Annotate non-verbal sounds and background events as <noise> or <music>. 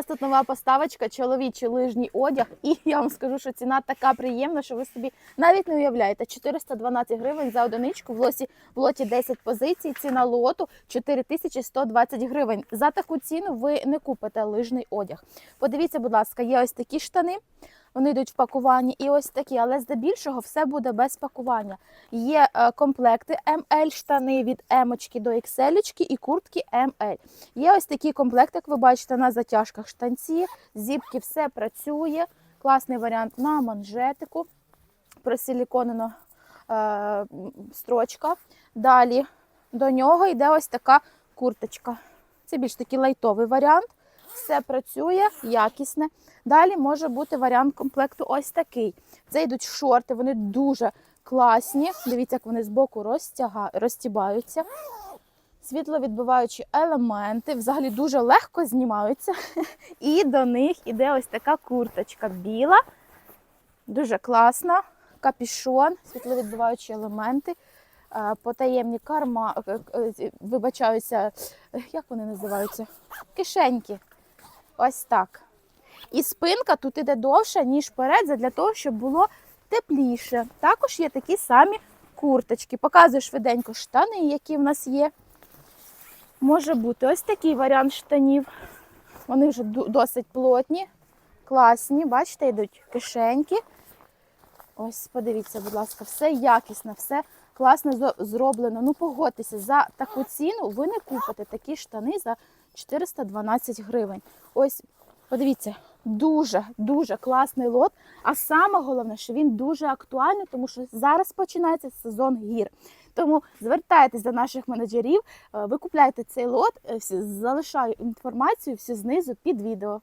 нас тут нова поставочка, чоловічий лижній одяг, і я вам скажу, що ціна така приємна, що ви собі навіть не уявляєте. 412 гривень за одиничку, в лосі в лоті 10 позицій, ціна лоту 4120 гривень. За таку ціну ви не купите лижний одяг. Подивіться, будь ласка, є ось такі штани. Вони йдуть в пакуванні і ось такі, але здебільшого все буде без пакування. Є е, комплекти ML штани від M до XL і куртки ML. Є ось такі комплекти, як ви бачите, на затяжках штанці, зіпки, все працює. Класний варіант на манжетику, просиліконена е, строчка. Далі до нього йде ось така курточка. Це більш такий лайтовий варіант. Все працює, якісне. Далі може бути варіант комплекту ось такий. Це йдуть шорти, вони дуже класні. Дивіться, як вони збоку розтяга... розтібаються. Світловідбиваючі елементи, взагалі дуже легко знімаються. <laughs> І до них іде ось така курточка біла, дуже класна, капішон, світловідбиваючі елементи, е, потаємні карма, е, е, вибачаються, як вони називаються? Кишеньки. Ось так. І спинка тут іде довша, ніж перед, для того, щоб було тепліше. Також є такі самі курточки. Показую швиденько штани, які в нас є. Може бути ось такий варіант штанів. Вони вже досить плотні, класні. Бачите, йдуть кишеньки. Ось, подивіться, будь ласка, все якісно, все класно зроблено. Ну, погодьтеся, за таку ціну ви не купите такі штани за 412 гривень. Ось, подивіться, дуже дуже класний лот. А саме головне, що він дуже актуальний, тому що зараз починається сезон гір. Тому звертайтесь до наших менеджерів, е, ви купляєте цей лот, е, залишаю інформацію всю знизу під відео.